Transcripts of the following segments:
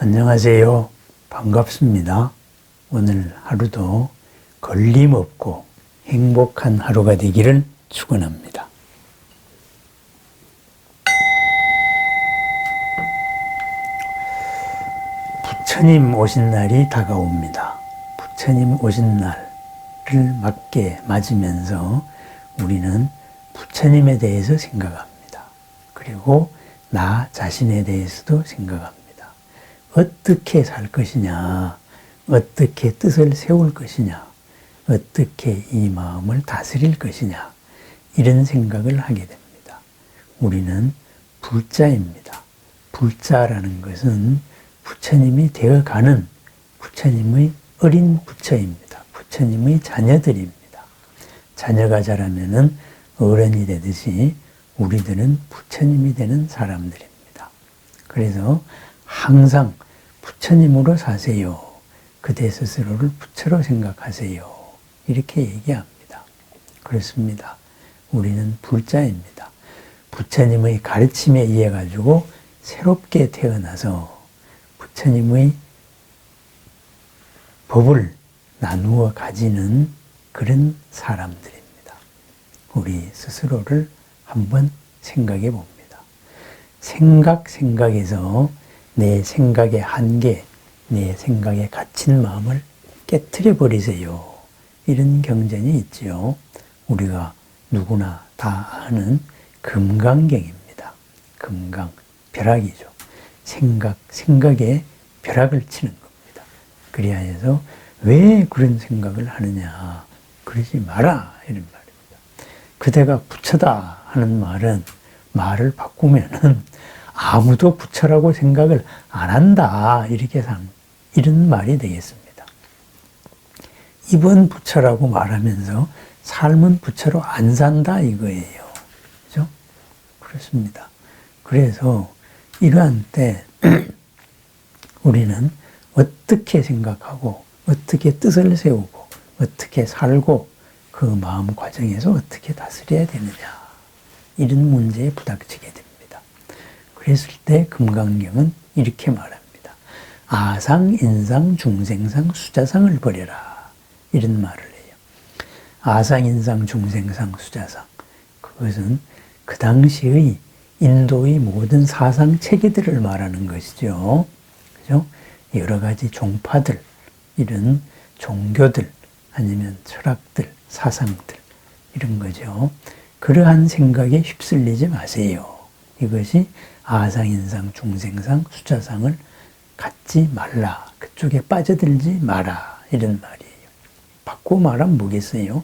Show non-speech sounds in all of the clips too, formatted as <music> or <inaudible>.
안녕하세요. 반갑습니다. 오늘 하루도 걸림없고 행복한 하루가 되기를 축원합니다. 부처님 오신 날이 다가옵니다. 부처님 오신 날을 맞게 맞으면서 우리는 부처님에 대해서 생각합니다. 그리고 나 자신에 대해서도 생각합니다. 어떻게 살 것이냐, 어떻게 뜻을 세울 것이냐, 어떻게 이 마음을 다스릴 것이냐, 이런 생각을 하게 됩니다. 우리는 불자입니다. 불자라는 것은 부처님이 되어가는 부처님의 어린 부처입니다. 부처님의 자녀들입니다. 자녀가 자라면은 어른이 되듯이 우리들은 부처님이 되는 사람들입니다. 그래서 항상 부처님으로 사세요. 그대 스스로를 부처로 생각하세요. 이렇게 얘기합니다. 그렇습니다. 우리는 불자입니다. 부처님의 가르침에 의해 가지고 새롭게 태어나서 부처님의 법을 나누어 가지는 그런 사람들입니다. 우리 스스로를 한번 생각해 봅니다. 생각, 생각에서 내 생각의 한계, 내 생각에 갇힌 마음을 깨뜨려 버리세요. 이런 경전이 있지요. 우리가 누구나 다 아는 금강경입니다. 금강, 벼락이죠. 생각, 생각에 벼락을 치는 겁니다. 그리하여서 왜 그런 생각을 하느냐. 그러지 마라. 이런 말입니다. 그대가 부처다 하는 말은 말을 바꾸면은 아무도 부처라고 생각을 안 한다. 이렇게 상, 이런 말이 되겠습니다. 이번 부처라고 말하면서 삶은 부처로 안 산다 이거예요. 그죠? 그렇습니다. 그래서 이러한 때 <clears throat> 우리는 어떻게 생각하고 어떻게 뜻을 세우고 어떻게 살고 그 마음 과정에서 어떻게 다스려야 되느냐 이런 문제에 부닥치게 됩니다. 그랬을 때 금강경은 이렇게 말합니다. 아상, 인상, 중생상, 수자상을 버려라. 이런 말을 해요. 아상, 인상, 중생상, 수자상. 그것은 그 당시의 인도의 모든 사상 체계들을 말하는 것이죠. 그죠? 여러 가지 종파들, 이런 종교들, 아니면 철학들, 사상들, 이런 거죠. 그러한 생각에 휩쓸리지 마세요. 이것이 아상인상, 중생상, 수자상을 갖지 말라. 그쪽에 빠져들지 마라. 이런 말이에요. 바꾸고 말하면 뭐겠어요?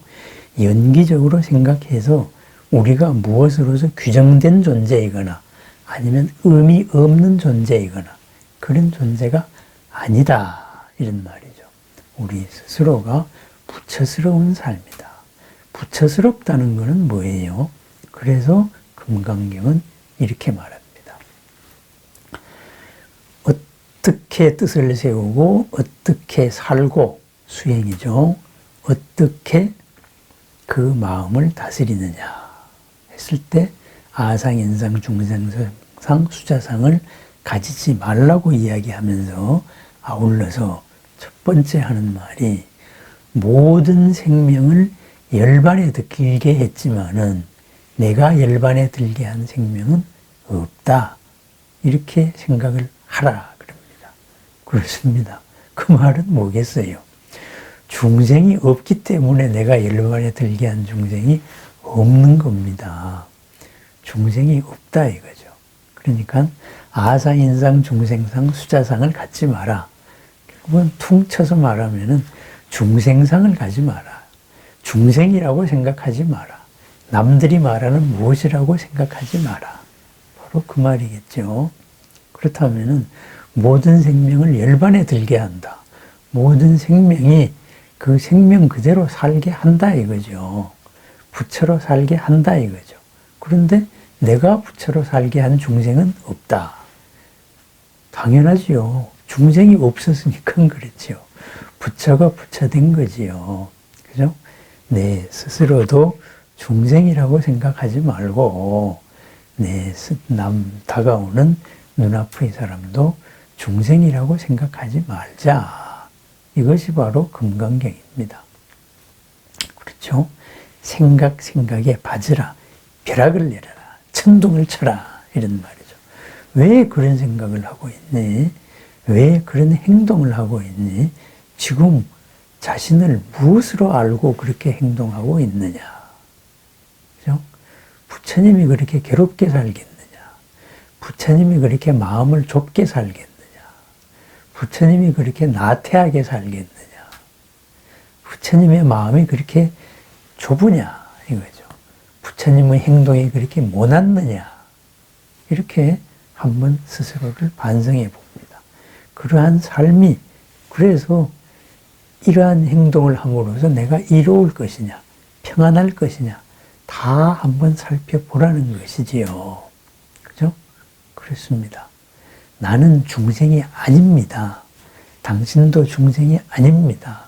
연기적으로 생각해서 우리가 무엇으로서 규정된 존재이거나 아니면 의미 없는 존재이거나 그런 존재가 아니다. 이런 말이죠. 우리 스스로가 부처스러운 삶이다. 부처스럽다는 것은 뭐예요? 그래서 금강경은 이렇게 말합니다. 어떻게 뜻을 세우고 어떻게 살고 수행이죠. 어떻게 그 마음을 다스리느냐 했을 때 아상, 인상, 중생상, 수자상을 가지지 말라고 이야기하면서 아울러서 첫 번째 하는 말이 모든 생명을 열반에 들게 했지만은 내가 열반에 들게 한 생명은 없다. 이렇게 생각을 하라. 그렇습니다. 그 말은 뭐겠어요? 중생이 없기 때문에 내가 열반에 들게 한 중생이 없는 겁니다. 중생이 없다 이거죠. 그러니까 아상, 인상, 중생상, 수자상을 갖지 마라. 결국은 퉁쳐서 말하면은 중생상을 가지 마라. 중생이라고 생각하지 마라. 남들이 말하는 무엇이라고 생각하지 마라. 바로 그 말이겠죠. 그렇다면은 모든 생명을 열반에 들게 한다. 모든 생명이 그 생명 그대로 살게 한다 이거죠. 부처로 살게 한다 이거죠. 그런데 내가 부처로 살게 한 중생은 없다. 당연하지요. 중생이 없었으니까 그렇지요. 부처가 부처된 거지요. 그죠? 내 스스로도 중생이라고 생각하지 말고 내남 다가오는 눈앞의 사람도 중생이라고 생각하지 말자. 이것이 바로 금강경입니다. 그렇죠? 생각 생각에 빠져라. 벼락을 내려라. 천둥을 쳐라. 이런 말이죠. 왜 그런 생각을 하고 있니? 왜 그런 행동을 하고 있니? 지금 자신을 무엇으로 알고 그렇게 행동하고 있느냐? 부처님이 그렇게 괴롭게 살겠느냐? 부처님이 그렇게 마음을 좁게 살겠느냐? 부처님이 그렇게 나태하게 살겠느냐? 부처님의 마음이 그렇게 좁으냐? 이거죠. 부처님의 행동이 그렇게 못났느냐? 이렇게 한번 스스로를 반성해 봅니다. 그러한 삶이, 그래서 이러한 행동을 함으로써 내가 이로울 것이냐, 평안할 것이냐, 다 한번 살펴보라는 것이지요. 그죠? 그렇습니다. 나는 중생이 아닙니다. 당신도 중생이 아닙니다.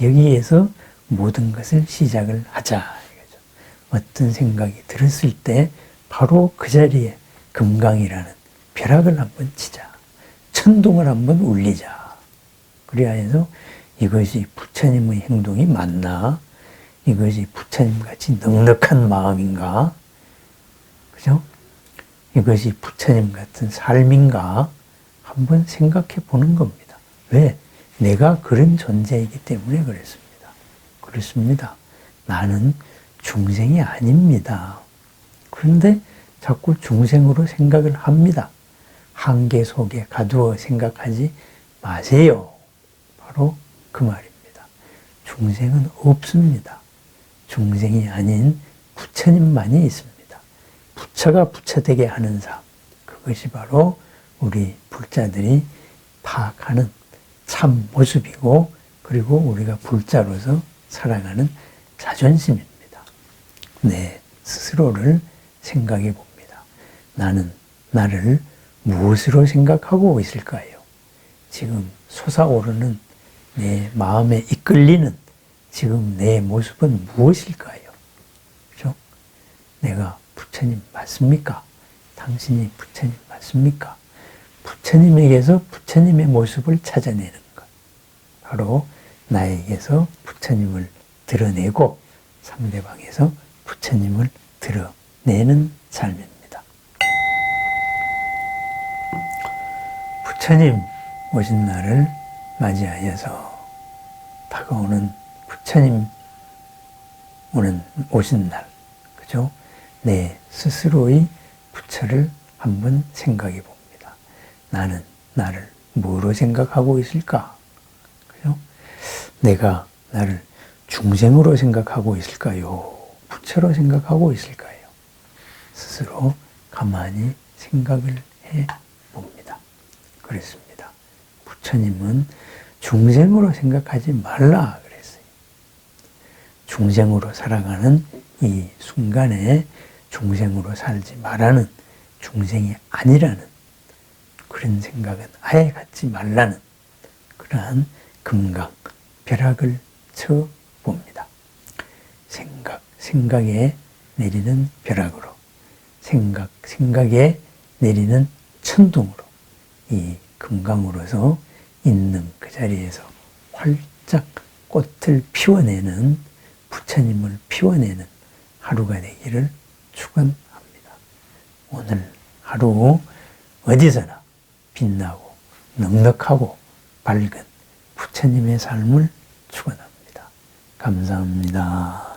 여기에서 모든 것을 시작을 하자. 이거죠. 어떤 생각이 들었을 때 바로 그 자리에 금강이라는 벼락을 한번 치자. 천둥을 한번 울리자. 그래야 해서 이것이 부처님의 행동이 맞나? 이것이 부처님 같이 넉넉한 마음인가? 그죠? 이것이 부처님 같은 삶인가? 한번 생각해 보는 겁니다. 왜? 내가 그런 존재이기 때문에 그렇습니다. 그렇습니다. 나는 중생이 아닙니다. 그런데 자꾸 중생으로 생각을 합니다. 한계 속에 가두어 생각하지 마세요. 바로 그 말입니다. 중생은 없습니다. 중생이 아닌 부처님만이 있습니다. 부처가 부처되게 하는 삶. 그것이 바로 우리 불자들이 파악하는 참 모습이고 그리고 우리가 불자로서 살아가는 자존심입니다. 내 스스로를 생각해 봅니다. 나는 나를 무엇으로 생각하고 있을까요? 지금 솟아오르는 내 마음에 이끌리는 지금 내 모습은 무엇일까요? 그죠? 내가 부처님 맞습니까? 당신이 부처님 맞습니까? 부처님에게서 부처님의 모습을 찾아내는 것. 바로 나에게서 부처님을 드러내고 상대방에서 부처님을 드러내는 삶입니다. 부처님 오신 날을 맞이하여서 다가오는 부처님 오는 오신 날, 그죠? 내 스스로의 부처를 한번 생각해 봅니다. 나는 나를 뭐로 생각하고 있을까? 그죠? 내가 나를 중생으로 생각하고 있을까요? 부처로 생각하고 있을까요? 스스로 가만히 생각을 해 봅니다. 그랬습니다. 부처님은 중생으로 생각하지 말라. 중생으로 살아가는 이 순간에 중생으로 살지 말라는 중생이 아니라는 그런 생각은 아예 갖지 말라는 그러한 금강, 벼락을 쳐 봅니다. 생각, 생각에 내리는 벼락으로, 생각, 생각에 내리는 천둥으로, 이 금강으로서 있는 그 자리에서 활짝 꽃을 피워내는 부처님을 피워내는 하루가 되기를 축원합니다. 오늘 하루 어디서나 빛나고 넉넉하고 밝은 부처님의 삶을 축원합니다. 감사합니다.